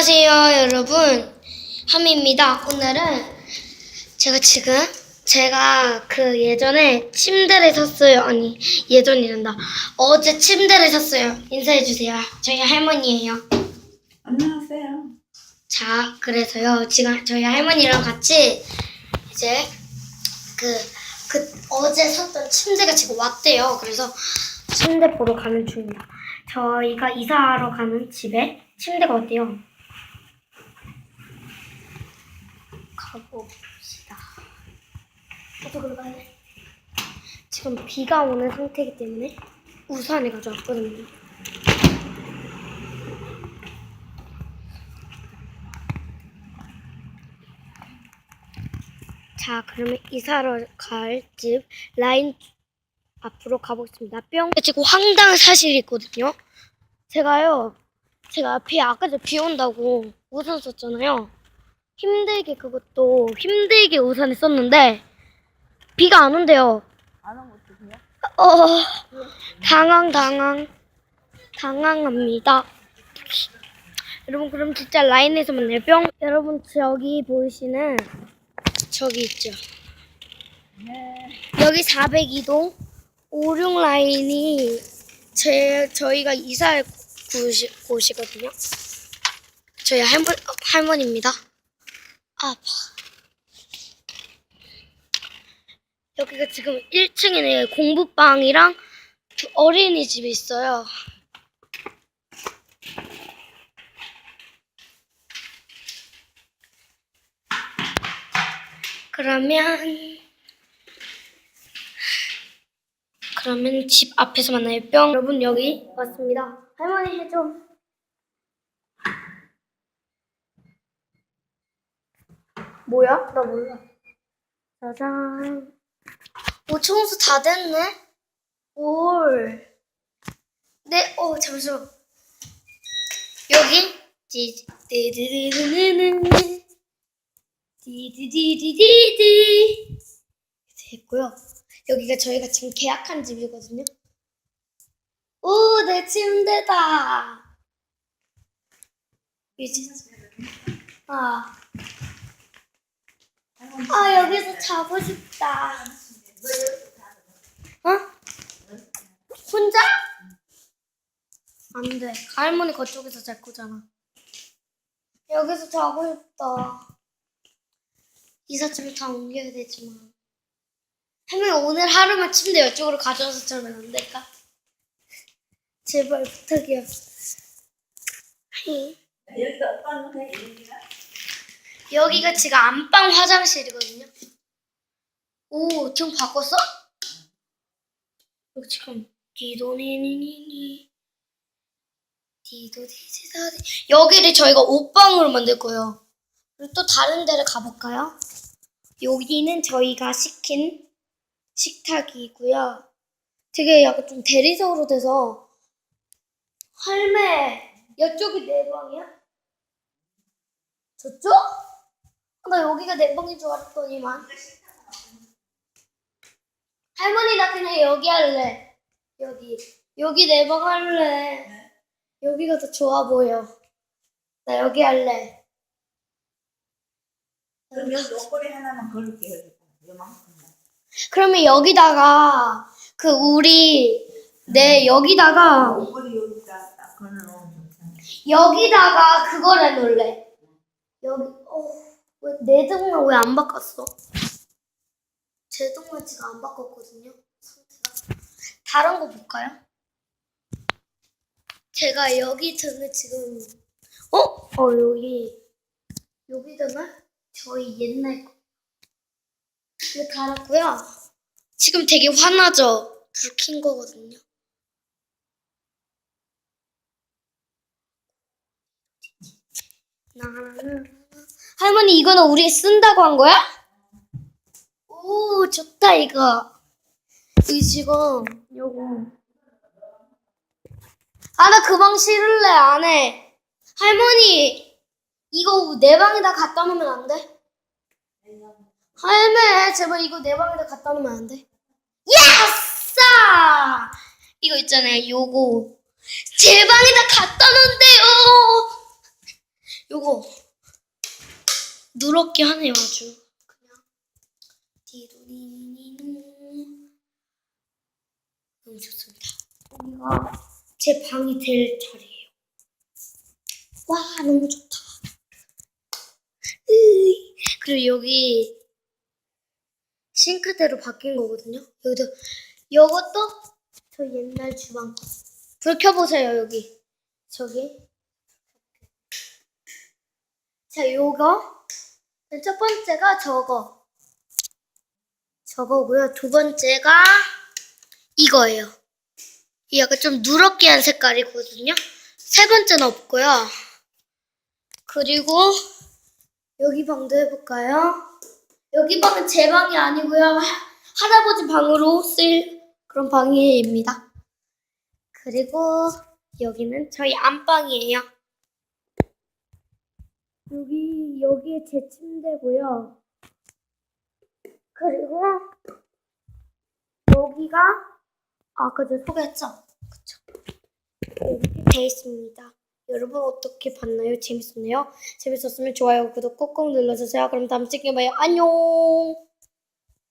안녕하세요 여러분. 하미입니다. 오늘은 제가 지금 제가 그 예전에 침대를 샀어요. 아니 예전이란다. 어제 침대를 샀어요. 인사해주세요. 저희 할머니예요. 안녕하세요. 자 그래서요. 지금 저희 할머니랑 같이 이제 그, 그 어제 샀던 침대가 지금 왔대요. 그래서 침대 보러 가는 중입니다 저희가 이사하러 가는 집에 침대가 왔대요 가봅시다 어떻게 가야 돼? 지금 비가 오는 상태이기 때문에 우산을 가져왔거든요 자, 그러면 이사러 갈집 라인 앞으로 가보겠습니다. 뿅. 지금 황당 사실이 있거든요. 제가요, 제가 비 아까 비 온다고 우산 썼잖아요. 힘들게 그것도 힘들게 우산을 썼는데 비가 안 온대요. 안온 어떠세요? 어, 당황 당황 당황합니다. 여러분 그럼 진짜 라인에서 만나요. 뿅. 여러분 저기 보이시는 저기 있죠. 네. 여기 402동 56 라인이 제 저희가 이사할 곳이, 곳이거든요. 저희 할머 할머니입니다. 아파. 여기가 지금 1층에 공부방이랑 그 어린이집이 있어요. 그러면 그러면 집 앞에서 만나요. 뿅. 여러분 여기 왔습니다. 할머니 해줘. 뭐야? 나 몰라. 짜잔. 오, 청소 다 됐네? 올. 네, 어, 잠시만. 여기? 디, 디디디디디디. 디디디디디디. 됐고요. 여기가 저희가 지금 계약한 집이거든요. 오, 내 침대다. 이제, 아. 아 여기서 자고 싶다. 어? 혼자? 안 돼. 할머니 그쪽에서 잘 거잖아. 여기서 자고 싶다. 이삿짐을 다 옮겨야 되지만. 할머니 오늘 하루만 침대 이쪽으로 가져와서 자면 안 될까? 제발 부탁이야. 히. 여기가 어떤 데 여기가? 지금 안방 화장실이거든요. 오, 지금 바꿨어? 여기 지금 디도니니니니 디도디디다디 여기를 저희가 옷방으로 만들 거예요. 그리고 또 다른 데를 가볼까요? 여기는 저희가 시킨 식탁이고요. 되게 약간 좀 대리석으로 돼서 할매 이쪽이 내 방이야? 저쪽? 나 여기가 내 방인 줄 알았더니만. 할머니 나 그냥 여기 할래. 여기. 여기 내 방 할래. 여기가 더 좋아 보여. 나 여기 할래. 그럼 여기 옷걸이 하나만 걸을게요. 요만큼만. 그러면 여기다가 그 우리 내 여기다가 옷걸이 여기다 딱 걸어놓으면 좋잖아. 여기다가 그걸 해놓을래. 여기 어 왜내 등만 왜안 바꿨어? 제 등만 지금 안 바꿨거든요. 상태가 다른 거 볼까요? 제가 여기 등을 지금 어? 어 여기 여기 등을 저희 옛날 거 이거 달았고요. 지금 되게 화나죠? 불 킨 거거든요. 나는 할머니 이거는 우리 쓴다고 한 거야? 오 좋다 이거 여기 지금 요거 아 나 그 방 싫을래 안 해 할머니 이거 내 방에다 갖다 놓으면 안 돼? 할매 제발 이거 내 방에다 갖다 놓으면 안 돼? 야싸 이거 있잖아요 요거 제 방에다 갖다 놓은대요 요거 누렇게 하네요 아주. 그냥 디도리니노 너무 좋습니다. 여기가 제 방이 될 자리예요. 와 너무 좋다. 으이. 그리고 여기 싱크대로 바뀐 거거든요. 여기도 요것도 저 옛날 주방 거. 불 켜보세요 여기. 저기. 자 요거 첫 번째가 저거. 저거고요. 두 번째가 이거예요. 이 약간 좀 누렇게 한 색깔이거든요. 세 번째는 없고요. 그리고 여기 방도 해볼까요? 여기 방은 제 방이 아니고요. 하- 할아버지 방으로 쓸 그런 방입니다. 그리고 여기는 저희 안방이에요 여기 여기에 제 침대고요. 그리고 여기가 아까 저 소개했죠? 그쵸? 이렇게 돼 있습니다. 여러분 어떻게 봤나요? 재밌었나요? 재밌었으면 좋아요, 구독 꾹꾹 눌러주세요. 그럼 다음 찍게 봐요. 안녕.